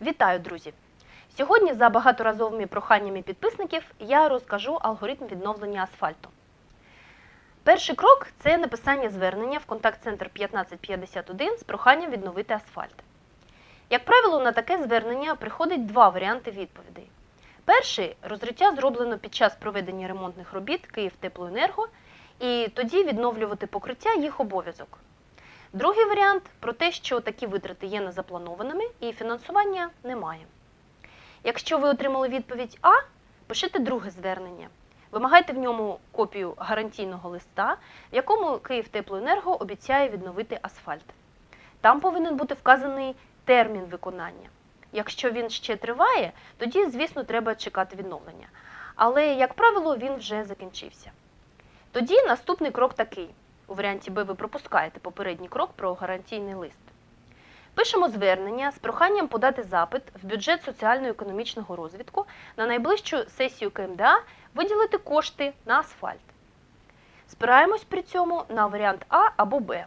Вітаю, друзі! Сьогодні за багаторазовими проханнями підписників я розкажу алгоритм відновлення асфальту. Перший крок це написання звернення в контакт-центр 1551 з проханням відновити асфальт. Як правило, на таке звернення приходить два варіанти відповідей. Перший розриття зроблено під час проведення ремонтних робіт Київтеплоенерго, і тоді відновлювати покриття їх обов'язок. Другий варіант про те, що такі витрати є незапланованими і фінансування немає. Якщо ви отримали відповідь А, пишите друге звернення. Вимагайте в ньому копію гарантійного листа, в якому Київтеплоенерго обіцяє відновити асфальт. Там повинен бути вказаний термін виконання. Якщо він ще триває, тоді, звісно, треба чекати відновлення. Але, як правило, він вже закінчився. Тоді наступний крок такий. У варіанті Б ви пропускаєте попередній крок про гарантійний лист. Пишемо звернення з проханням подати запит в бюджет соціально-економічного розвитку на найближчу сесію КМДА виділити кошти на асфальт. Спираємось при цьому на варіант А або Б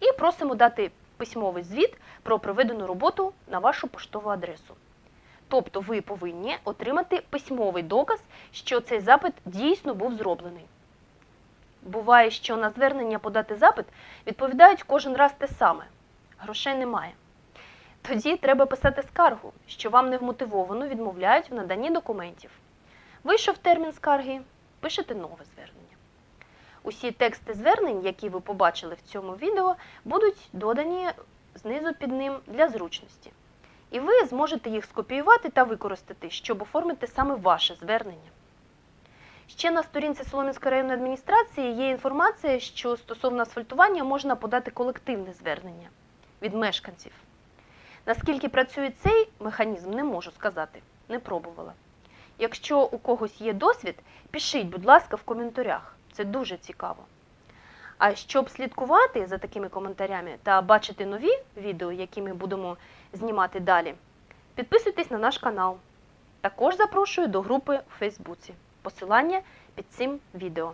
і просимо дати письмовий звіт про проведену роботу на вашу поштову адресу. Тобто ви повинні отримати письмовий доказ, що цей запит дійсно був зроблений. Буває, що на звернення подати запит відповідають кожен раз те саме. Грошей немає. Тоді треба писати скаргу, що вам невмотивовано відмовляють в наданні документів. Вийшов термін скарги, пишете нове звернення. Усі тексти звернень, які ви побачили в цьому відео, будуть додані знизу під ним для зручності. І ви зможете їх скопіювати та використати, щоб оформити саме ваше звернення. Ще на сторінці Солом'янської районної адміністрації є інформація, що стосовно асфальтування можна подати колективне звернення від мешканців. Наскільки працює цей механізм, не можу сказати, не пробувала. Якщо у когось є досвід, пишіть, будь ласка, в коментарях. Це дуже цікаво. А щоб слідкувати за такими коментарями та бачити нові відео, які ми будемо знімати далі, підписуйтесь на наш канал. Також запрошую до групи у Фейсбуці. Посилання під цим відео.